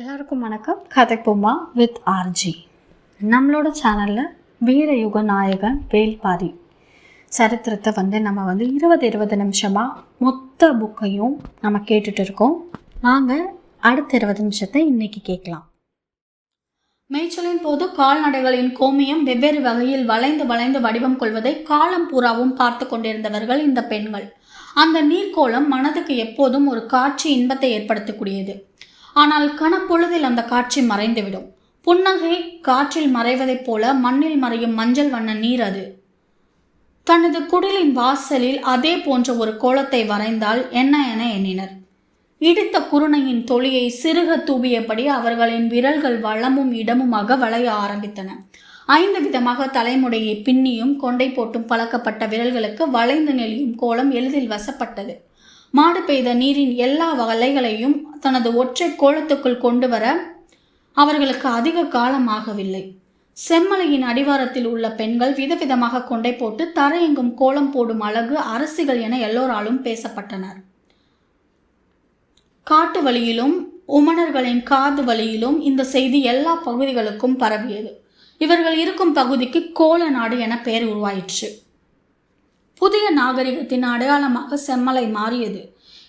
எல்லாருக்கும் வணக்கம். கதை கதைப்போமா வித் ஆர்ஜி நம்மளோட சேனலில் வீரயுக நாயகன் வேல்பாரி சரித்திரத்தை வந்து நம்ம வந்து இருபது இருபது நிமிஷமாக மொத்த புக்கையும் நம்ம கேட்டுட்டு இருக்கோம். வாங்க அடுத்த இருபது நிமிஷத்தை இன்னைக்கு கேட்கலாம். மேய்ச்சலின் போது கால்நடைகளின் கோமியம் வெவ்வேறு வகையில் வளைந்து வளைந்து வடிவம் கொள்வதை காலம் பூராவும் பார்த்து கொண்டிருந்தவர்கள் இந்த பெண்கள். அந்த நீர்க்கோளம் மனதுக்கு எப்போதும் ஒரு காட்சி இன்பத்தை ஏற்படுத்தக்கூடியது. ஆனால் கணப்பொழுதில் அந்த காட்சி மறைந்துவிடும். புன்னகை காற்றில் மறைவதைப் போல மண்ணில் மறையும் மஞ்சள் வண்ண நீர் அது. தனது குடிலின் வாசலில் அதே போன்ற ஒரு கோலத்தை வரைந்தால் என்ன என எண்ணினர். இடித்த குருணையின் தொழியை சிறுக தூவியபடி அவர்களின் விரல்கள் வளமும் இடமுமாக வளைய ஆரம்பித்தன. ஐந்து விதமாக தலைமுடியை பின்னியும் கொண்டை போட்டும் பழக்கப்பட்ட விரல்களுக்கு வளைந்து நெளியும் கோலம் எளிதில் வசப்பட்டது. மாடு பெய்த நீரின் எல்லா வலைகளையும் தனது ஒற்றை கோலத்துக்குள் கொண்டு வர அவர்களுக்கு அதிக காலம் ஆகவில்லை. செம்மலையின் அடிவாரத்தில் உள்ள பெண்கள் விதவிதமாக கொண்டை போட்டு தரையெங்கும் கோலம் போடும் அழகு அரசிகள் என எல்லோராலும் பேசப்பட்டனர். காட்டு வழியிலும் உமணர்களின் காது வழியிலும் இந்த செய்தி எல்லா பகுதிகளுக்கும் பரவியது. இவர்கள் இருக்கும் பகுதிக்கு கோல நாடு என பெயர் உருவாயிற்று. புதிய நாகரிகத்தின் அடையாளமாக செம்மலை மாறியது.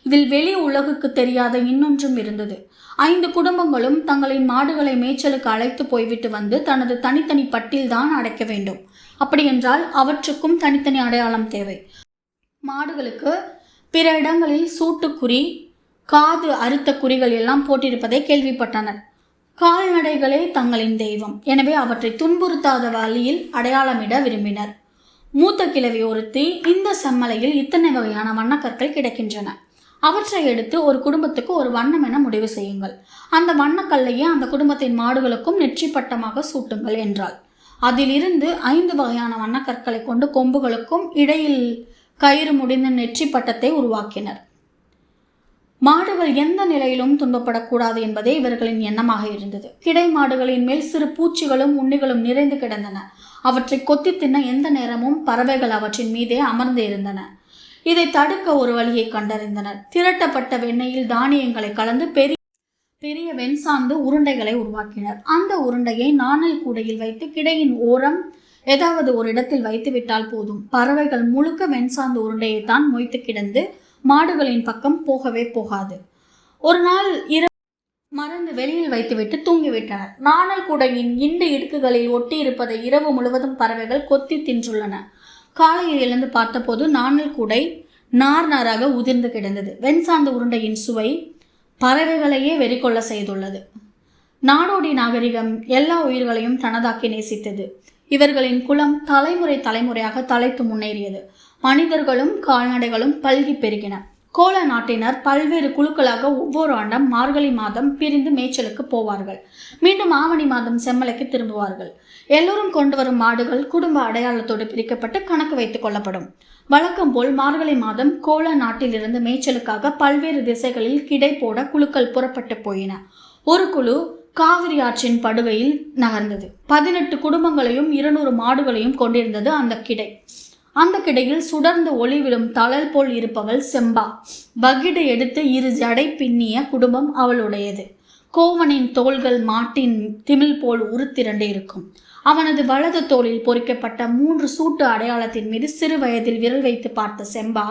இதில் வெளி உலகுக்கு தெரியாத இன்னொன்றும் இருந்தது. ஐந்து குடும்பங்களும் தங்களின் மாடுகளை மேய்ச்சலுக்கு அழைத்து போய்விட்டு வந்து தனது தனித்தனி பட்டில்தான் அடைக்க வேண்டும். அப்படியென்றால் அவற்றுக்கும் தனித்தனி அடையாளம் தேவை. மாடுகளுக்கு பிற இடங்களில் சூட்டுக்குறி காது அறுத்த குறிகள் எல்லாம் போட்டிருப்பதை கேள்விப்பட்டனர். கால்நடைகளே தங்களின் தெய்வம். எனவே அவற்றை துன்புறுத்தாத வழியில் அடையாளமிட விரும்பினர். மூத்த கிழவி ஒருத்தி இந்த செம்மலையில் இத்தனை வகையான வண்ணக்கற்கள் கிடைக்கின்றன. அவற்றை எடுத்து ஒரு குடும்பத்துக்கு ஒரு வண்ணம் என முடிவு செய்யுங்கள். அந்த வண்ணக்கல்லையே அந்த குடும்பத்தின் மாடுகளுக்கும் நெற்றி பட்டமாக சூட்டுங்கள் என்றாள். அதிலிருந்து ஐந்து வகையான வண்ணக்கற்களை கொண்டு கொம்புகளுக்கும் இடையில் கயிறு முடிந்த நெற்றி பட்டத்தை உருவாக்கினர். மாடுகள் எந்த நிலையிலும் துன்பப்படக்கூடாது என்பதே இவர்களின் எண்ணமாக இருந்தது. கிடை மாடுகளின் மேல் சிறு பூச்சிகளும் உண்ணிகளும் நிறைந்து கிடந்தன. அவற்றை கொத்தி தின்ன எந்த நேரமும் பறவைகள் அவற்றின் மீதே அமர்ந்து இருந்தன. இதை தடுக்க ஒரு வழியை கண்டறிந்தனர். திரட்டப்பட்ட வெண்ணெயில் தானியங்களை கலந்து பெரிய பெரிய வெண்சாந்து உருண்டைகளை உருவாக்கினர். அந்த உருண்டையை நாணல் கூடையில் வைத்து கிடையின் ஓரம் ஏதாவது ஒரு இடத்தில் வைத்து விட்டால் போதும். பறவைகள் முழுக்க வெண்சாந்து உருண்டையை தான் மொய்த்து கிடந்து மாடுகளின் பக்கம் போகவே போகாது. ஒரு நாள் இர மறந்து வெளியில் வைத்துவிட்டு தூங்கிவிட்டனர். நாணல் கூடையின் இண்டு இடுக்குகளில் ஒட்டி இருப்பதை இரவு முழுவதும் பறவைகள் கொத்தி தின்றுள்ளன. காலையில் எழுந்து பார்த்தபோது நாணல் கூடை நார் நாராக உதிர்ந்து கிடந்தது. வெண்சாந்து உருண்டையின் சுவை பறவைகளையே வெறிக்கொள்ள செய்துள்ளது. நாடோடி நாகரிகம் எல்லா உயிர்களையும் தனதாக்கி நேசித்தது. இவர்களின் குலம் தலைமுறை தலைமுறையாக தலைத்து முன்னேறியது. மனிதர்களும் கால்நடைகளும் பல்கி பெருகின. கோல நாட்டினர் பல்வேறு குழுக்களாக ஒவ்வொரு ஆண்டும் மார்கழி மாதம் பிரிந்து மேய்ச்சலுக்கு போவார்கள். மீண்டும் ஆவணி மாதம் செம்மலைக்கு திரும்புவார்கள். எல்லோரும் கொண்டு வரும் மாடுகள் குடும்ப அடையாளத்தோடு பிரிக்கப்பட்டு கணக்கு வைத்துக் கொள்ளப்படும். வழக்கம் போல் மார்கழி மாதம் கோல நாட்டிலிருந்து மேய்ச்சலுக்காக பல்வேறு திசைகளில் கிடை போட குழுக்கள் புறப்பட்டு போயின. ஒரு குழு காவிரி ஆற்றின் படுகையில் நகர்ந்தது. பதினெட்டு குடும்பங்களையும் இருநூறு மாடுகளையும் கொண்டிருந்தது அந்த கிடை. அந்த கிடையில் சுடர்ந்து ஒளி விழும் தளல் போல் இருப்பவள் செம்பா. வகிடு எடுத்து இரு ஜடை பின்னிய குடும்பம் அவளுடையது. கோவனின் தோள்கள் மாட்டின் திமில் போல் உருத்திரண்டு இருக்கும். அவனது வலது தோளில் பொறிக்கப்பட்ட மூன்று சூட்டு அடையாளத்தின் மீது சிறு வயதில் விரல் வைத்து பார்த்த செம்பா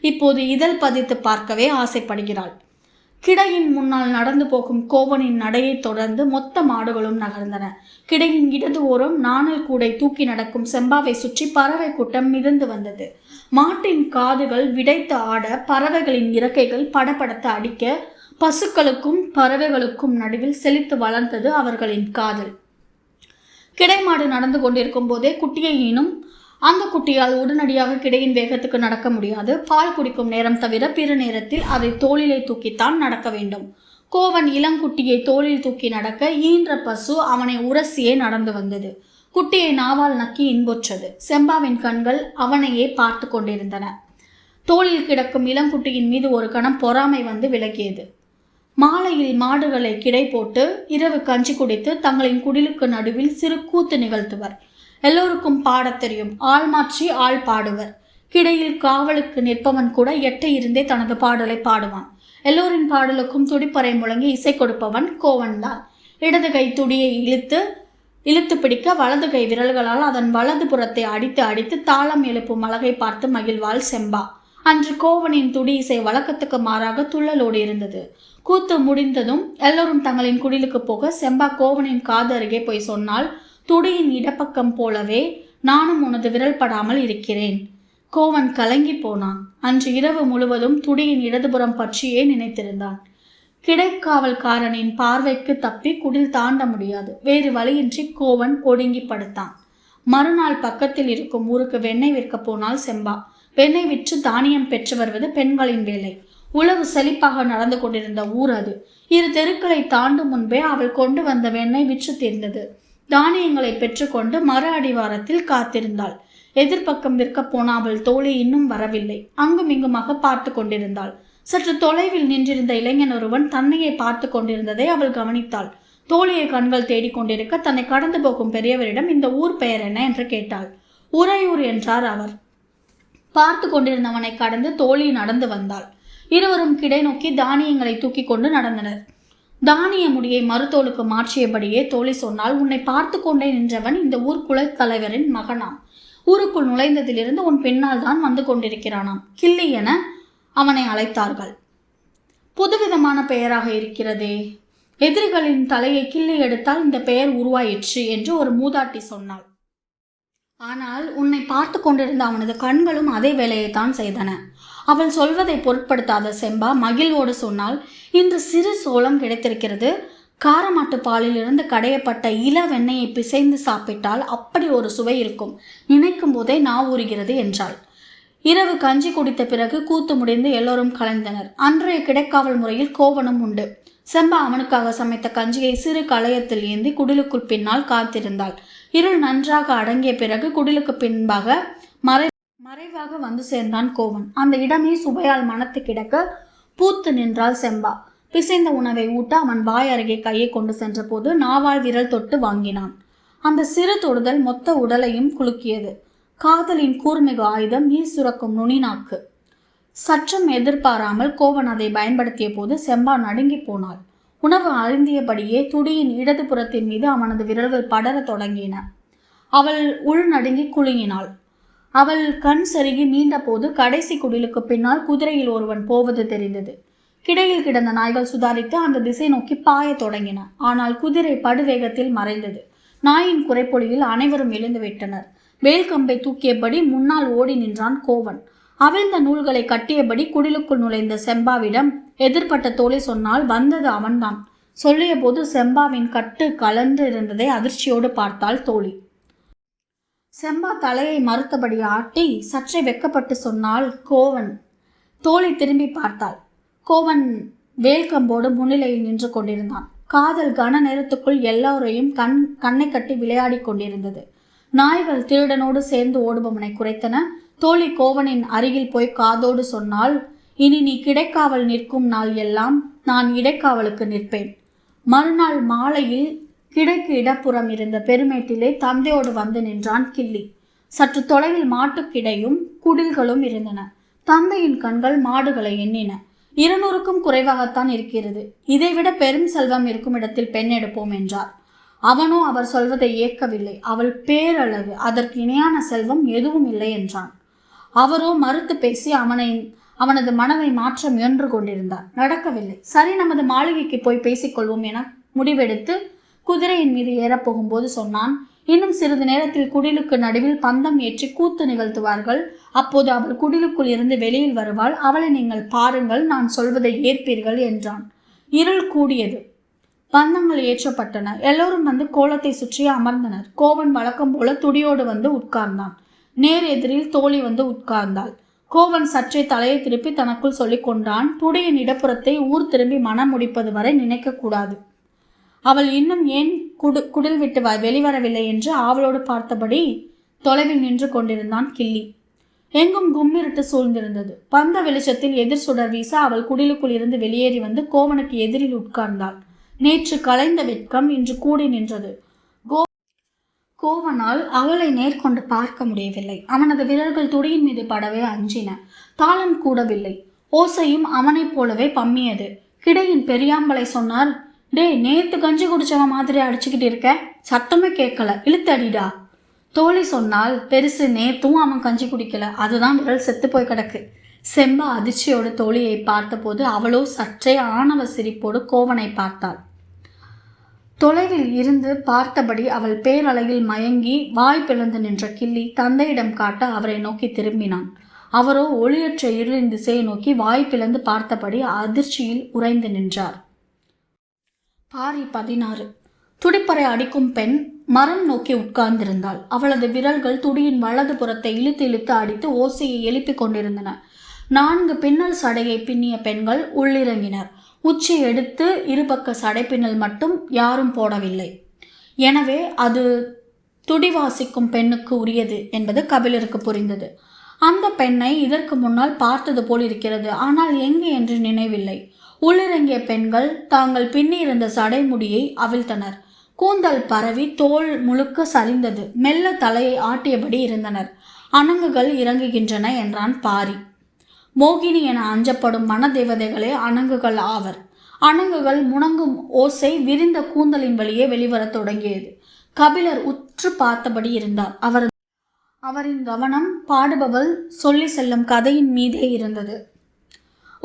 இப்போது இதழ் பதித்து பார்க்கவே ஆசைப்படுகிறாள். கிடையின் முன்னால் நடந்து போகும் கோவனின் நடையை தொடர்ந்து மொத்த மாடுகளும் நகர்ந்தன. கிடையின் இடது ஓரம் நாணல் கூடை தூக்கி நடக்கும் செம்பாவை சுற்றி பறவை கூட்டம் மிதந்து வந்தது. மாட்டின் காதுகள் விடைத்து ஆட பறவைகளின் இறக்கைகள் படபடத்து அடிக்க பசுக்களுக்கும் பறவைகளுக்கும் நடுவில் செழித்து வளர்ந்தது அவர்களின் காதல். கிடைமாடு நடந்து கொண்டிருக்கும் போதே குட்டியையினும் அந்த குட்டியால் உடனடியாக கிடையின் வேகத்துக்கு நடக்க முடியாது. பால் குடிக்கும் நேரம் தவிர பிற நேரத்தில் அதை தோளிலே தூக்கித்தான் நடக்க வேண்டும். கோவன் இளங்குட்டியை தோளில் தூக்கி நடக்க ஈன்ற பசு அவனை உரசியே நடந்து வந்தது. குட்டியை நாவால் நக்கி இன்புற்றது. செம்பாவின் கண்கள் அவனையே பார்த்து கொண்டிருந்தன. தோளில் கிடக்கும் இளங்குட்டியின் மீது ஒரு கணம் பொறாமை வந்து விலகியது. மாலையில் மாடுகளை கிடை போட்டு இரவு கஞ்சி குடித்து தங்களின் குடிலுக்கு நடுவில் சிறு கூத்து நிகழ்த்துவர். எல்லோருக்கும் பாடத் தெரியும். ஆள் மாற்றி ஆள் பாடுவர். கிடையில் காவலுக்கு நிற்பவன் கூட எட்டை இருந்தே தனது பாடலை பாடுவான். எல்லோரின் பாடலுக்கும் துடிப்பறை முழங்கி இசை கொடுப்பவன் கோவன்தான் இடது கை துடியை இழுத்து இழுத்து பிடிக்க வலது கை விரல்களால் அதன் வலது புறத்தை அடித்து அடித்து தாளம் எழுப்பும் அழகை பார்த்து மகிழ்வாள் செம்பா. அன்று கோவனின் துடி இசை வழக்கத்துக்கு மாறாக துள்ளலோடு இருந்தது. கூத்து முடிந்ததும் எல்லோரும் தங்களின் குடிலுக்கு போக செம்பா கோவனின் காது அருகே போய் சொன்னால் துடியின் இடப்பக்கம் போலவே நானும் உனது விரல் படாமல் இருக்கிறேன். கோவன் கலங்கி போனான். அன்று இரவு முழுவதும் துடியின் இடதுபுறம் பற்றியே நினைத்திருந்தான். கிடைக்காவல்காரனின் பார்வைக்கு தப்பி குடில் தாண்ட முடியாது. வேறு வழியின்றி கோவன் ஒடுங்கி படுத்தான். மறுநாள் பக்கத்தில் இருக்கும் ஊருக்கு வெண்ணெய் விற்க போனால் செம்பா. வெண்ணெய் விற்று தானியம் பெற்று வருவது பெண்களின் வேலை. உழவு செழிப்பாக நடந்து கொண்டிருந்த ஊர் அது. இரு தெருக்களை தாண்டும் முன்பே அவள் கொண்டு வந்த வெண்ணெய் விற்று தீர்ந்தது. தானியங்களை பெற்றுக்கொண்டு மறு அடிவாரத்தில் காத்திருந்தாள். எதிர்பக்கம் விற்க போன அவள் தோழி இன்னும் வரவில்லை. அங்கும் இங்குமாக பார்த்து கொண்டிருந்தாள். சற்று தொலைவில் நின்றிருந்த இளைஞன் ஒருவன் தன்னையை பார்த்து கொண்டிருந்ததை அவள் கவனித்தாள். தோழியை கண்கள் தேடிக்கொண்டிருக்க தன்னை கடந்து போகும் பெரியவரிடம் இந்த ஊர் பெயர் என்ன என்று கேட்டாள். உறையூர் என்றார் அவர். பார்த்து கொண்டிருந்தவனை கடந்து தோழி நடந்து வந்தாள். இருவரும் கிடை நோக்கி தானியங்களை தூக்கி கொண்டு நடந்தனர். தானிய முடியை மறுத்தோளுக்கு மாற்றியபடியே தோழி சொன்னால் உன்னை பார்த்து கொண்டே நின்றவன் இந்த ஊர் குலத்தலைவரின் மகனாம். ஊருக்குள் நுழைந்ததிலிருந்து உன் பின்னால் தான் வந்து கொண்டிருக்கிறானாம். கிள்ளி என அவனை அழைத்தார்கள். புதுவிதமான பெயராக இருக்கிறதே. எதிரிகளின் தலையை கிள்ளி எடுத்தால் இந்த பெயர் உருவாயிற்று என்று ஒரு மூதாட்டி சொன்னாள். ஆனால் உன்னை பார்த்து கொண்டிருந்த அவனது கண்களும் அதே வேலையைத்தான் செய்தன. அவள் சொல்வதை பொருட்படுத்தாத செம்பா மகிழ்வோடு சொன்னால் இன்று சிறு சோளம் கிடைத்திருக்கிறது. காரமாட்டு பாலிலிருந்து கடையப்பட்ட இள வெண்ணெயை பிசைந்து சாப்பிட்டால் அப்படி ஒரு சுவை இருக்கும். நினைக்கும் போதே நா ஊறுகிறது என்றாள். இரவு கஞ்சி குடித்த பிறகு கூத்து முடிந்து எல்லோரும் கலைந்தனர். அன்றைய கிடைக்காவல் முறையில் கோவணம் உண்டு. செம்பா அவனுக்காக சமைத்த கஞ்சியை சிறு களையத்தில் ஏந்தி குடிலுக்குள் பின்னால் காத்திருந்தாள். இருள் நன்றாக அடங்கிய பிறகு குடிலுக்கு பின்பாக மறை மறைவாக வந்து சேர்ந்தான் கோவன். அந்த இடமே சுவையால் மனத்து கிடக்க பூத்து நின்றாள் செம்பா. பிசைந்த உணவை ஊட்ட அவன் வாய் அருகே கையை கொண்டு சென்றபோது நாவால் விரல் தொட்டு வாங்கினான். அந்த சிறு தொடுதல் மொத்த உடலையும் குலுக்கியது. காதலின் கூர்மிகு ஆயுதம் நீர் சுரக்கும் நுனிநாக்கு. சற்றும் எதிர்பாராமல் கோவன் அதை பயன்படுத்திய போது செம்பா நடுங்கி போனாள். உணவு அருந்தியபடியே துடியின் இடது புறத்தின் மீது அவனது விரல்கள் படரத் தொடங்கின. அவள் உள் நடுங்கி குலுங்கினாள். அவள் கண் சருகி நீண்டபோது கடைசி குடிலுக்கு பின்னால் குதிரையில் ஒருவன் போவது தெரிந்தது. கிடையில் கிடந்த நாய்கள் சுதாரித்து அந்த திசை நோக்கி பாயத் தொடங்கின. ஆனால் குதிரை படுவேகத்தில் மறைந்தது. நாயின் குறைப்பொழியில் அனைவரும் எழுந்து விட்டனர். வேல்கம்பை தூக்கியபடி முன்னால் ஓடி நின்றான் கோவன். அவிழ்ந்த நூல்களை கட்டியபடி குடிலுக்குள் நுழைந்த செம்பாவிடம் எதிர்பட்ட தோழி சொன்னால் வந்தது அவன்தான். சொல்லிய போது செம்பாவின் கட்டு கலந்து இருந்ததை அதிர்ச்சியோடு பார்த்தாள் தோழி. செம்பா தலையை மறுத்தபடி ஆட்டி சற்றே வெக்கப்பட்டு சொன்னால் கோவன். தோழி திரும்பி பார்த்தாள். கோவன் வேல்கம்போடு முன்னிலையில் நின்று கொண்டிருந்தான். காதல் கன நேரத்துக்குள் எல்லோரையும் கண் கண்ணை கட்டி விளையாடி கொண்டிருந்தது. நாய்கள் திருடனோடு சேர்ந்து ஓடுபவனை குறைத்தன. தோழி கோவனின் அருகில் போய் காதோடு சொன்னால் இனி நீ கிடைக்காவல் நிற்கும் நாள் எல்லாம் நான் இடைக்காவலுக்கு நிற்பேன். மறுநாள் மாலையில் கிடைக்கு இடப்புறம் இருந்த பெருமேட்டிலே தந்தையோடு வந்து நின்றான் கிள்ளி. சற்று தொலைவில் மாட்டுக்கிடையும் குடில்களும் இருந்தன. தந்தையின் கண்கள் மாடுகளை எண்ணின. இருநூறுக்கும் குறைவாகத்தான் இருக்கிறது. இதைவிட பெரும் செல்வம் இருக்கும் இடத்தில் பெண் எடுப்போம் என்றார். அவனோ அவர் சொல்வதை ஏற்கவில்லை. அவள் பேரழகு அதற்கு இணையான செல்வம் எதுவும் இல்லை என்றான். அவரோ மறுத்து பேசி அவனை அவனது மனதை மாற்ற முயன்று கொண்டிருந்தார். நடக்கவில்லை. சரி நமது மாளிகைக்கு போய் பேசிக்கொள்வோம் என முடிவெடுத்து குதிரையின் மீது ஏறப்போகும்போது சொன்னான் இன்னும் சிறிது நேரத்தில் குடிலுக்கு நடுவில் பந்தம் ஏற்றி கூத்து நிகழ்த்துவார்கள். அப்போது அவள் குடிலுக்குள் இருந்து வெளியில் வருவாள். அவளை நீங்கள் பாருங்கள் நான் சொல்வதை ஏற்பீர்கள் என்றான். இருள் கூடியது. பந்தங்கள் ஏற்றப்பட்டன. எல்லோரும் வந்து கோலத்தை சுற்றி அமர்ந்தனர். கோவன் வழக்கம் போல துடியோடு வந்து உட்கார்ந்தான். நேர் எதிரில் தோழி வந்து உட்கார்ந்தாள். கோவன் சற்றே தலையை திருப்பி தனக்குள் சொல்லிக் கொண்டான் துடியின் இடப்புறத்தை ஊர் திரும்பி மனம் முடிப்பது வரை நினைக்கக்கூடாது அவள் இன்னும் ஏன் குடு குடில் விட்டு வ- வெளிவரவில்லை என்று ஆவலோடு பார்த்தபடி தொலைவில் நின்று கொண்டிருந்தான் கிள்ளி. எங்கும் கும்மிருட்டு சூழ்ந்திருந்தது. பந்த வெளிச்சத்தில் எதிர் சுடர் வீச அவள் குடிலுக்குள் இருந்து வெளியேறி வந்து கோவனுக்கு எதிரில் உட்கார்ந்தாள். நேற்று கலைந்த வெட்கம் இன்று கூடி நின்றது. கோ கோவனால் அவளை நேர்கொண்டு பார்க்க முடியவில்லை. அவனது விரல்கள் துடியின் மீது படவே அஞ்சின. தாளம் கூடவில்லை. ஓசையும் அவனைப் போலவே பம்மியது. கிடையின் பெரியாம்பலை சொன்னார் டேய் நேத்து கஞ்சி குடிச்சவன் மாதிரி அடிச்சுக்கிட்டு இருக்க? சத்தமே கேட்கல இழுத்தடிடா. தோழி சொன்னால் பெருசு நேத்தும் அவன் கஞ்சி குடிக்கல. அதுதான் விரல் செத்து போய் கிடக்கு. செம்பா அதிர்ச்சியோடு தோழியை பார்த்தபோது அவளோ சற்றே ஆணவ சிரிப்போடு கோவனை பார்த்தாள். தொலைவில் இருந்து பார்த்தபடி அவள் பேரழகில் மயங்கி வாய் பிளந்து நின்ற கிள்ளி தந்தையிடம் காட்ட அவரை நோக்கி திரும்பினான். அவரோ ஒளியற்ற இருளின் திசையை நோக்கி வாய் பிளந்து பார்த்தபடி அதிர்ச்சியில் உறைந்து நின்றார். பாரி பதினாறு. துடிப்பறை அடிக்கும் பெண் மரம் நோக்கி உட்கார்ந்திருந்தாள். அவளது விரல்கள் துடியின் வலது புறத்தை இழுத்து இழுத்து அடித்து ஓசையை எழுப்பிக் கொண்டிருந்தன. நான்கு பின்னல் சடையை பின்னிய பெண்கள் உள்ளிறங்கினர். உச்சி எடுத்து இருபக்க சடை பின்னல் மட்டும் யாரும் போடவில்லை. எனவே அது துடிவாசிக்கும் பெண்ணுக்கு உரியது என்பது கபிலருக்கு புரிந்தது. அந்த பெண்ணை இதற்கு முன்னால் பார்த்தது போல் இருக்கிறது. ஆனால் எங்கே என்று நினைவில்லை. உள்ளிறங்கிய பெண்கள் தாங்கள் பின்னியிருந்த சடைமுடியை அவிழ்த்தனர். கூந்தல் பரவி தோல் முழுக்க சரிந்தது. மெல்ல தலையை ஆட்டியபடி இருந்தனர். அணங்குகள் இறங்குகின்றன என்றான் பாரி. மோகினி என அஞ்சப்படும் மனதேவதைகளே அணங்குகள் ஆவர். அணங்குகள் முணங்கும் ஓசை விரிந்த கூந்தலின் வழியே வெளிவரத் தொடங்கியது. கபிலர் உற்று பார்த்தபடி இருந்தார். அவர் அவரின் கவனம் பாடுபவள் சொல்லி செல்லும் கதையின் மீதே இருந்தது.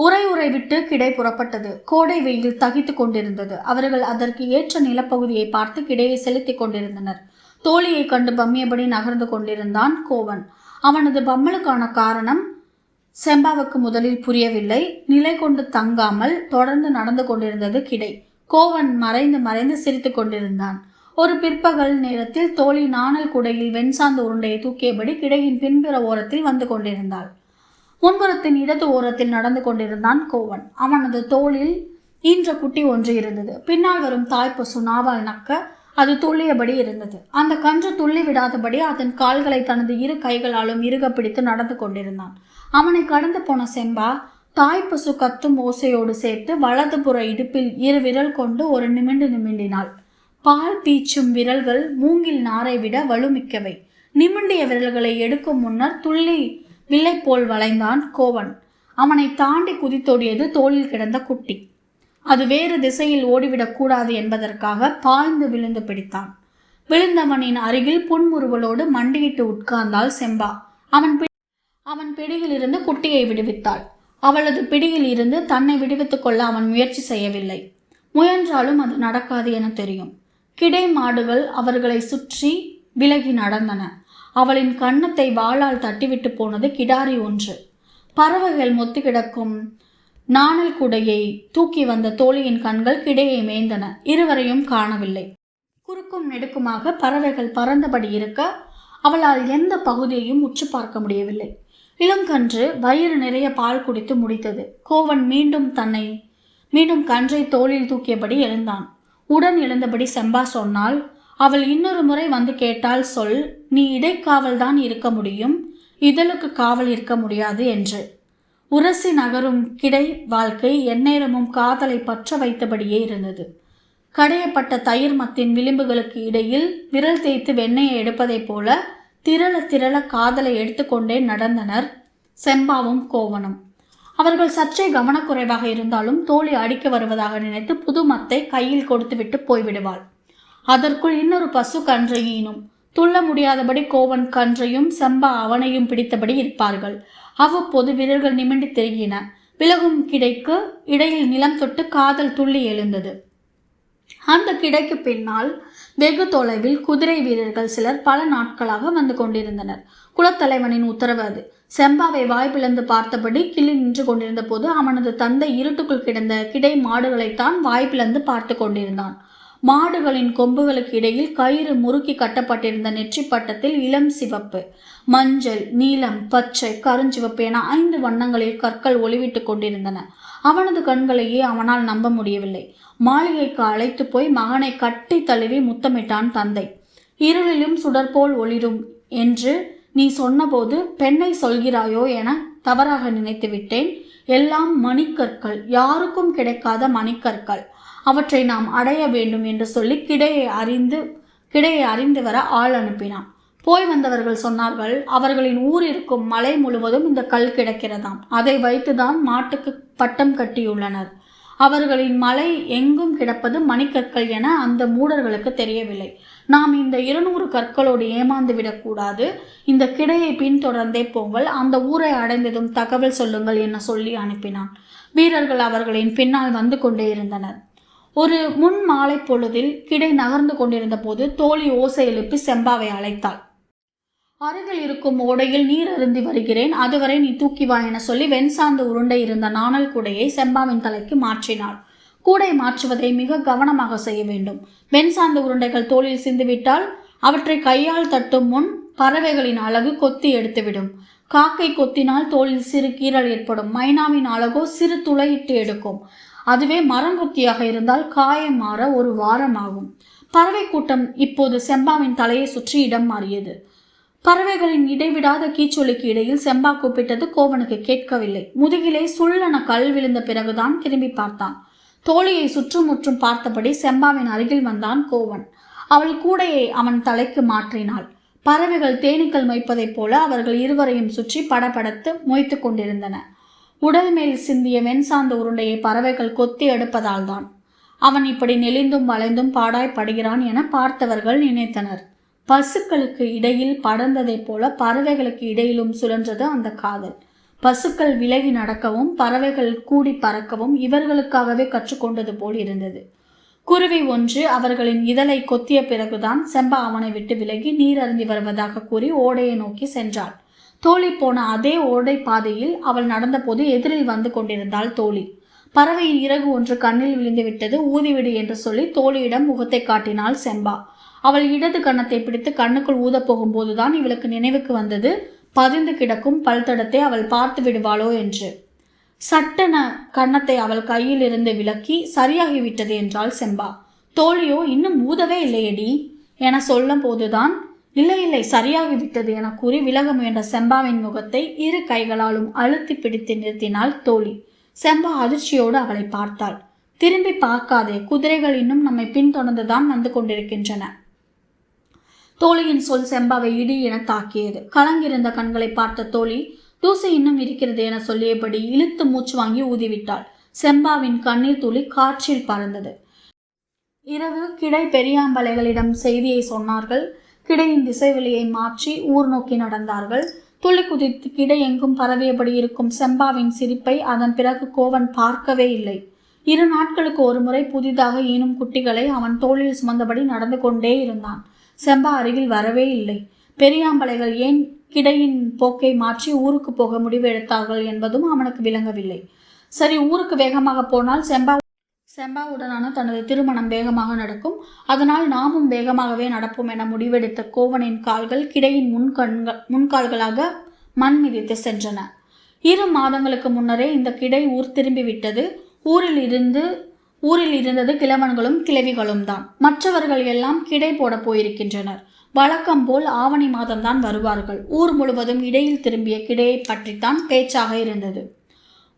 உரை உரை விட்டு கிடை புறப்பட்டது. கோடை வெயில் தகித்து கொண்டிருந்தது. அவர்கள் அதற்கு ஏற்ற நிலப்பகுதியை பார்த்து கிடையை செலுத்திக் கொண்டிருந்தனர். தோழியை கண்டு பம்மியபடி நகர்ந்து கொண்டிருந்தான் கோவன். அவனது பம்மலுக்கான காரணம் செம்பாவுக்கு முதலில் புரியவில்லை. நிலை கொண்டு தங்காமல் தொடர்ந்து நடந்து கொண்டிருந்தது கிடை. கோவன் மறைந்து மறைந்து சிரித்து கொண்டிருந்தான். ஒரு பிற்பகல் நேரத்தில் தோழி நாணல் குடையில் வெண்சாந்த உருண்டையை தூக்கியபடி கிடையின் பின்புற ஓரத்தில் வந்து கொண்டிருந்தாள். முன்புறத்தின் இடது ஓரத்தில் நடந்து கொண்டிருந்தான் கோவன். அவனது தோளில் ஈன்ற குட்டி ஒன்று இருந்தது. பின்னால் வரும் தாய்ப்பசு நாவால் நக்க அது துள்ளியபடி இருந்தது. அந்த கன்று துள்ளி விடாதபடி அதன் கால்களை தனது இரு கைகளாலும் இறுக பிடித்து நடந்து கொண்டிருந்தான். அவனை கடந்து போன செம்பா தாய்ப்பசு கத்தும் ஓசையோடு சேர்த்து வலது புற இடுப்பில் இரு விரல் கொண்டு ஒரு நிமிண்டு நிமிண்டினாள். பால் பீச்சும் விரல்கள் மூங்கில் நாரை விட வலுமிக்கவை. நிமிண்டிய விரல்களை எடுக்கும் முன்னர் துள்ளி வில்லை போல் வளைந்தான் கோவன். அவனை தாண்டி குதித்தோடியது தோளில் கிடந்த குட்டி. அது வேறு திசையில் ஓடிவிடக்கூடாது என்பதற்காக பாய்ந்து விழுந்து பிடித்தான். விழுந்தவனின் அருகில் புன்முறுவலோடு மண்டியிட்டு உட்கார்ந்தாள் செம்பா. அவன் பி- அவன் பிடியிலிருந்து குட்டியை விடுவித்தாள். அவளது பிடியில் இருந்து தன்னை விடுவித்துக் கொள்ள அவன் முயற்சி செய்யவில்லை. முயன்றாலும் அது நடக்காது என தெரியும். கிடை மாடுகள் அவர்களை சுற்றி விலகி நடந்தன. அவளின் கன்னத்தை வாளால் தட்டிவிட்டு போனது கிடாரி ஒன்று. பறவைகள் மொத்து கிடக்கும் நாணல் குடையை தூக்கி வந்த தோழியின் கண்கள் கிடையை மேய்ந்தன. இருவரையும் காணவில்லை. குறுக்கும் நெடுக்குமாக பறவைகள் பறந்தபடி இருக்க அவளால் எந்த பகுதியையும் உற்று பார்க்க முடியவில்லை. இளங்கன்று வயிறு நிறைய பால் குடித்து முடித்தது. கோவன் மீண்டும் தன்னை மீண்டும் கன்றை தோளில் தூக்கியபடி எழுந்தான். உடன் எழுந்தபடி செம்பா சொன்னால் அவள் இன்னொரு முறை வந்து கேட்டால் சொல் நீ இடைக்காவல் தான் இருக்க முடியும் இதழுக்கு காவல் இருக்க முடியாது என்று. உரசி நகரும் கிடை வாழ்க்கை எந்நேரமும் காதலை பற்ற வைத்தபடியே இருந்தது. கடையப்பட்ட தயிர் மத்தின் விளிம்புகளுக்கு இடையில் விரல் தேய்த்து வெண்ணெயை எடுப்பதைப் போல திரள திரள காதலை எடுத்துக்கொண்டே நடந்தனர் செம்பாவும் கோவனும். அவர்கள் சற்றே கவனக்குறைவாக இருந்தாலும் தோழி அடிக்க வருவதாக நினைத்து புது மத்தை கையில் கொடுத்துவிட்டு போய்விடுவாள். அதற்குள் இன்னொரு பசு கன்றையினும் துள்ள முடியாதபடி கோவன் கன்றையும் செம்பா அவனையும் பிடித்தபடி இருப்பார்கள். அவ்வப்போது விரல்கள் நிமிண்டு திருகின. விலகும் கிடைக்கு இடையில் நிலம் தொட்டு காதல் துள்ளி எழுந்தது. அந்த கிடைக்கு பின்னால் வெகு தொலைவில் குதிரை வீரர்கள் சிலர் பல நாட்களாக வந்து கொண்டிருந்தனர். குலத்தலைவனின் உத்தரவு அது. செம்பாவை வாய்ப்பிழந்து பார்த்தபடி கிள்ளி நின்று கொண்டிருந்த போது அவனது தந்தை இருட்டுக்குள் கிடந்த கிடை மாடுகளைத்தான் வாய்ப்பிழந்து பார்த்து கொண்டிருந்தான். மாடுகளின் கொம்புகளுக்கு இடையில் கயிறு முறுக்கி கட்டப்பட்டிருந்த நெற்றி பட்டத்தில் இளம் சிவப்பு மஞ்சள் நீலம் பச்சை கருஞ்சிவப்பு என ஐந்து வண்ணங்களில் கற்கள் ஒளிவிட்டு கொண்டிருந்தன. அவனது கண்களையே அவனால் நம்ப முடியவில்லை. மாளிகைக்கு அழைத்து போய் மகனை கட்டி தழுவி முத்தமிட்டான் தந்தை. இருளிலும் சுடர்போல் ஒளிரும் என்று நீ சொன்னபோது பெண்ணை சொல்கிறாயோ என தவறாக நினைத்து விட்டேன் எல்லாம் மணிக்கற்கள் யாருக்கும் கிடைக்காத மணிக்கற்கள். அவற்றை நாம் அடைய வேண்டும் என்று சொல்லி கிடையை அறிந்து கிடையை அறிந்து வர ஆள் அனுப்பினான். போய் வந்தவர்கள் சொன்னார்கள் அவர்களின் ஊர் இருக்கும் மலை முழுவதும் இந்த கல் கிடக்கிறதாம். அதை வைத்துதான் மாட்டுக்கு பட்டம் கட்டியுள்ளனர். அவர்களின் மலை எங்கும் கிடப்பது மணிக்கற்கள் என அந்த மூடர்களுக்கு தெரியவில்லை. நாம் இந்த இருநூறு கற்களோடு ஏமாந்து விடக்கூடாது. இந்த கிடையை பின்தொடர்ந்தே போங்கள் அந்த ஊரை அடைந்ததும் தகவல் சொல்லுங்கள் என சொல்லி அனுப்பினான். வீரர்கள் அவர்களின் பின்னால் வந்து கொண்டே இருந்தனர். ஒரு முன் மாலை பொழுதில் கிடை நகர்ந்து கொண்டிருந்த போது தோழி ஓசை எழுப்பி செம்பாவை அழைத்தாள். அருகில் இருக்கும் ஓடையில் நீர் அருந்தி வருகிறேன் அதுவரை நீ தூக்கி வா என சொல்லி வெண்சாந்து உருண்டை இருந்த நாணல் கூடையை செம்பாவின் தலைக்கு மாற்றினாள். கூடை மாற்றுவதை மிக கவனமாக செய்ய வேண்டும். வெண்சாந்து உருண்டைகள் தோளில் சிந்துவிட்டால் அவற்றை கையால் தட்டும் முன் பறவைகளின் அழகு கொத்தி எடுத்துவிடும். காக்கை கொத்தினால் தோளில் சிறு கீறல் ஏற்படும். மைனாவின் அழகோ சிறு துளையிட்டு எடுக்கும். அதுவே மரங்கொத்தியாக இருந்தால் காயம் மாற ஒரு வாரம் ஆகும் பறவை கூட்டம் இப்போது செம்பாவின் தலையை சுற்றி இடம் மாறியது. பறவைகளின் இடைவிடாத கீச்சொலிக்கு இடையில் செம்பா கூப்பிட்டது கோவனுக்கு கேட்கவில்லை. முதுகிலே சுள்ளன கல் விழுந்த பிறகுதான் திரும்பி பார்த்தான். தோழியை சுற்றுமுற்றும் பார்த்தபடி செம்பாவின் அருகில் வந்தான் கோவன். அவள் கூடையை அவன் தலைக்கு மாற்றினாள். பறவைகள் தேனீக்கள் மொய்ப்பதைப் போல அவர்கள் இருவரையும் சுற்றி படபடத்து மொய்த்து கொண்டிருந்தன. உடல் மேல் சிந்திய வெண்சாந்த உருண்டையை பறவைகள் கொத்தி எடுப்பதால் தான். அவன் இப்படி நெளிந்தும் வளைந்தும் பாடாய் படுகிறான் என பார்த்தவர்கள் நினைத்தனர். பசுக்களுக்கு இடையில் படர்ந்ததைப் போல பறவைகளுக்கு இடையிலும் சுழன்றது அந்த காதல். பசுக்கள் விலகி நடக்கவும் பறவைகள் கூடி பறக்கவும் இவர்களுக்காகவே கற்றுக்கொண்டது போல் இருந்தது. குருவி ஒன்று அவர்களின் இதழை கொத்திய பிறகுதான் செம்பா அவனை விட்டு விலகி நீர் அருந்தி வருவதாக கூறி ஓடையை நோக்கி சென்றாள். தோழி போன அதே ஓடை பாதையில் அவள் நடந்தபோது எதிரில் வந்து கொண்டிருந்தாள் தோழி. பறவையின் இறகு ஒன்று கண்ணில் விழுந்து விட்டது ஊதிவிடு என்று சொல்லி தோழியிடம் முகத்தை காட்டினாள் செம்பா. அவள் இடது கன்னத்தை பிடித்து கண்ணுக்குள் ஊதப் போகும்போதுதான் இவளுக்கு நினைவுக்கு வந்தது பதிந்து கிடக்கும் பல்தடத்தை அவள் பார்த்து விடுவாளோ என்று. சட்டென கன்னத்தை அவள் கையில் இருந்து விலக்கி சரியாகிவிட்டது என்றாள் செம்பா. தோழியோ இன்னும் ஊதவே இல்லையடி என சொல்லும் போதுதான் இல்லை இல்லை சரியாகிவிட்டது என கூறி விலக முயன்ற செம்பாவின் முகத்தை இரு கைகளாலும் அழுத்தி பிடித்து நிறுத்தினாள் தோழி. செம்பா அதிர்ச்சியோடு அவளை பார்த்தாள். திரும்பி பார்க்காதே குதிரைகள் இன்னும் நம்மை பின்தொடர்ந்துதான் வந்து கொண்டிருக்கின்றன. தோழியின் சொல் செம்பாவை இடி என தாக்கியது. கலங்கிருந்த கண்களை பார்த்த தோழி தூசி இன்னும் இருக்கிறது என சொல்லியபடி இழுத்து மூச்சு வாங்கி ஊதிவிட்டாள். செம்பாவின் கண்ணீர் துளி காற்றில் பறந்தது. இரவு கிடை பெரியாம்பலைகளிடம் செய்தியை சொன்னார்கள். கிடையின் திசைவெளியை மாற்றி ஊர் நோக்கி நடந்தார்கள். துள்ளி குதித்து கிடை எங்கும் பரவியபடி இருக்கும் செம்பாவின் சிரிப்பை அதன் பிறகு கோவன் பார்க்கவே இல்லை. இரு நாட்களுக்கு ஒருமுறை புதிதாக ஈனும் குட்டிகளை அவன் தோளில் சுமந்தபடி நடந்து கொண்டே இருந்தான். செம்பா அருகில் வரவே இல்லை. பெரியாம்பளைகள் ஏன் கிடையின் போக்கை மாற்றி ஊருக்கு போக முடிவு எடுத்தார்கள் என்பதும் அவனுக்கு விளங்கவில்லை. சரி ஊருக்கு வேகமாக போனால் செம்பா செம்பாவுடனான தனது திருமணம் வேகமாக நடக்கும். அதனால் நாமும் வேகமாகவே நடப்போம் என முடிவெடுத்த கோவனின் கால்கள் கிடையின் முன்கண்கள் முன்கால்களாக மண் மிதித்து சென்றன. இரு மாதங்களுக்கு முன்னரே இந்த கிடை ஊர் திரும்பிவிட்டது. ஊரில் இருந்து ஊரில் இருந்தது கிழவன்களும் கிழவிகளும் தான். மற்றவர்கள் எல்லாம் கிடை போட போயிருக்கின்றனர். வழக்கம் போல் ஆவணி மாதம்தான் வருவார்கள். ஊர் முழுவதும் இடையில் திரும்பிய கிடையை பற்றித்தான் பேச்சாக இருந்தது.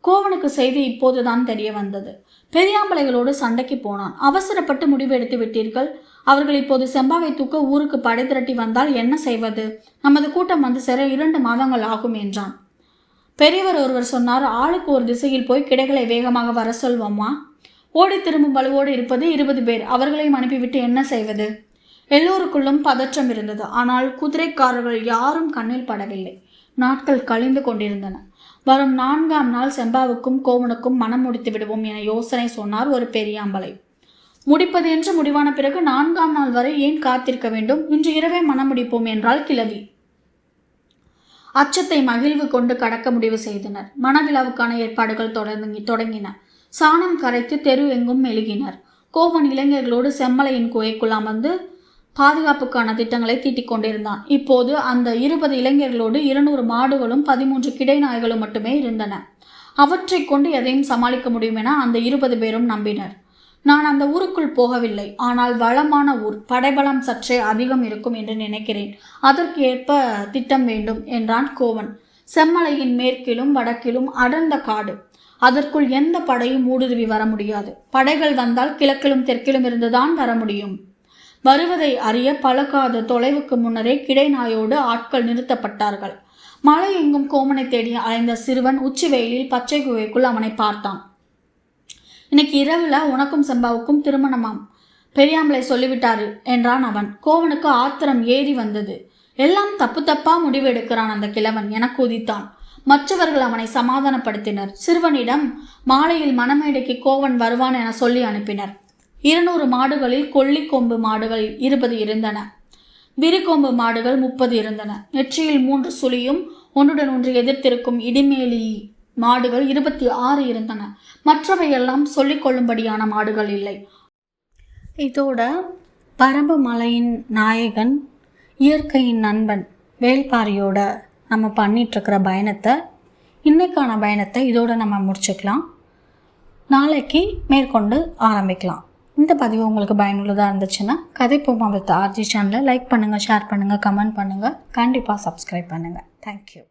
கோவனுக்கு செய்தி இப்போதுதான் தெரிய வந்தது. பெரியாம்பளைகளோடு சண்டைக்கு போனான். அவசரப்பட்டு முடிவெடுத்து விட்டீர்கள். அவர்கள் இப்போது செம்பாவை தூக்க ஊருக்கு படை திரட்டி வந்தால் என்ன செய்வது? நமது கூட்டம் வந்து சேர இரண்டு மாதங்கள் ஆகும் என்றான். பெரியவர் ஒருவர் சொன்னார் ஆளுக்கு ஒரு திசையில் போய் கிடைகளை வேகமாக வர சொல்வோமா? ஓடி திரும்பும் வலுவோடு இருப்பது இருபது பேர். அவர்களையும் அனுப்பிவிட்டு என்ன செய்வது? எல்லோருக்குள்ளும் பதற்றம் இருந்தது. ஆனால் குதிரைக்காரர்கள் யாரும் கண்ணில் படவில்லை. நாட்கள் கழிந்து கொண்டிருந்தன. வரும் நான்காம் நாள் செம்பாவுக்கும் கோவனுக்கும் மனம் முடித்து விடுவோம் என யோசனை சொன்னார் ஒரு பெரியாம்பலை முடிப்பது என்று முடிவான பிறகு நான்காம் நாள் வரை ஏன் காத்திருக்க வேண்டும்? இன்று இரவே மனம் முடிப்போம் என்றால் கிளவி அச்சத்தை மகிழ்வு கொண்டு கடக்க முடிவு செய்தனர். மனவிழாவுக்கான ஏற்பாடுகள் தொடங்கி தொடங்கின. சாணம் கரைத்து தெரு எங்கும் மெழுகினர். கோவன் இளைஞர்களோடு செம்மலையின் குகைக்குள் அமர்ந்து பாதுகாப்புக்கான திட்டங்களை தீட்டிக் கொண்டிருந்தான். இப்போது அந்த இருபது இளைஞர்களோடு இருநூறு மாடுகளும் பதிமூன்று கிடை நாய்களும் மட்டுமே இருந்தன. அவற்றை கொண்டு எதையும் சமாளிக்க முடியும் என அந்த இருபது பேரும் நம்பினர். நான் அந்த ஊருக்குள் போகவில்லை. ஆனால் வளமான ஊர் படைபலம் சற்றே அதிகம் இருக்கும் என்று நினைக்கிறேன். அதற்கு ஏற்ப திட்டம் வேண்டும் என்றான் கோவன். செம்மலையின் மேற்கிலும் வடக்கிலும் அடர்ந்த காடு. அதற்குள் எந்த படையும் ஊடுருவி வர முடியாது. படைகள் வந்தால் கிழக்கிலும் தெற்கிலும் இருந்துதான் வர முடியும். வருவதை அறிய பழக்காத தொலைவுக்கு முன்னரே கிடைநாயோடு ஆட்கள் நிறுத்தப்பட்டார்கள். மலை எங்கும் கோமனை தேடி அலைந்த சிறுவன் உச்சி வெயிலில் பச்சை குகைக்குள் அவனை பார்த்தான். இன்னைக்கு இரவுல உனக்கும் செம்பாவுக்கும் திருமணமாம். பெரியாம்பளை சொல்லிவிட்டாரு என்றான் அவன். கோவனுக்கு ஆத்திரம் ஏறி வந்தது. எல்லாம் தப்பு தப்பா முடிவெடுக்கிறான் அந்த கிழவன் என குதித்தான். மற்றவர்கள் அவனை சமாதானப்படுத்தினர். சிறுவனிடம் மாலையில் மணமேடைக்கு கோவன் வருவான் என சொல்லி அனுப்பினர். இருநூறு மாடுகளில் கொல்லிக்கொம்பு மாடுகள் இருபது இருந்தன. விரிகொம்பு மாடுகள் முப்பது இருந்தன. நெற்றியில் மூன்று சுழியும் ஒன்றுடன் ஒன்று எதிர்த்திருக்கும் இடிமேலி மாடுகள் இருபத்தி ஆறு இருந்தன. மற்றவையெல்லாம் சொல்லிக்கொள்ளும்படியான மாடுகள் இல்லை. இதோட பரம்பு மலையின் நாயகன் இயற்கையின் நண்பன் வேல்பாரியோட நம்ம பண்ணிகிட்ருக்கிற பயணத்தை இன்னைக்கான பயணத்தை இதோட நம்ம முடிச்சுக்கலாம். நாளைக்கு மேற்கொண்டு ஆரம்பிக்கலாம். இந்த பதிவு உங்களுக்கு பயனுள்ளதாக இருந்துச்சுன்னா கதை போமா வித் ஆர்ஜி சேனலை லைக் பண்ணுங்கள் ஷேர் பண்ணுங்கள் கமெண்ட் பண்ணுங்கள் கண்டிப்பாக சப்ஸ்கிரைப் பண்ணுங்கள் தேங்க்யூ